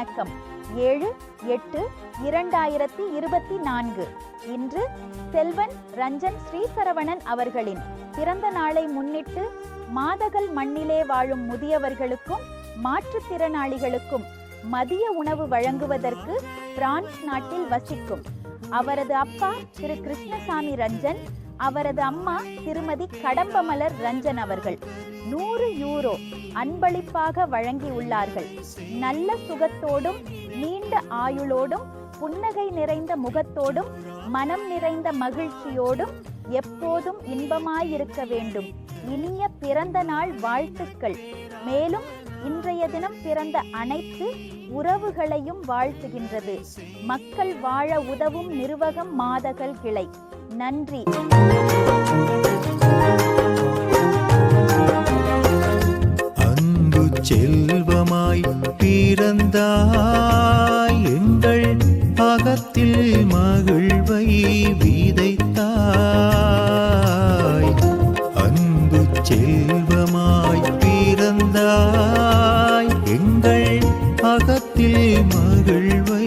வணக்கம். ஏழு எட்டு இரண்டாயிரத்தி இருபத்தி நான்கு. இன்று செல்வன் ரஞ்சன் ஸ்ரீசரவணன் அவர்களின் பிறந்த நாளை முன்னிட்டு மாதகல் மண்ணிலே வாழும் முதியவர்களுக்கும் மாற்றுத்திறனாளிகளுக்கும் மதிய உணவு வழங்குவதற்கு பிரான்ஸ் நாட்டில் வசிக்கும். அவரது அப்பா திரு கிருஷ்ணசாமி ரஞ்சன் அவரது அம்மா திருமதி கடம்பமலர் ரஞ்சன் அவர்கள். நூறு யூரோ அன்பளிப்பாக வழங்கியுள்ளார்கள். நல்ல சுகத்தோடும் நீண்ட ஆயுளோடும் புன்னகை நிறைந்த முகத்தோடும் மனம் நிறைந்த மகிழ்ச்சியோடும் எப்போதும் இன்பமாயிருக்க வேண்டும். இனிய பிறந்த நாள் வாழ்த்துக்கள். மேலும் இன்றைய தினம் பிறந்த அனைத்து உறவுகளையும் வாழ்த்துகின்றது. மக்கள் வாழ உதவும் நிர்வகம் மாதகள் கிளை. நன்றி. அன்பு செல்வமாய் பிறந்தாய் எங்கள் அகத்தில் மகிழ்வை விதைத்தாய். அன்பு செல்வமாய் பிறந்தாய் எங்கள் அகத்தில் மகிழ்வை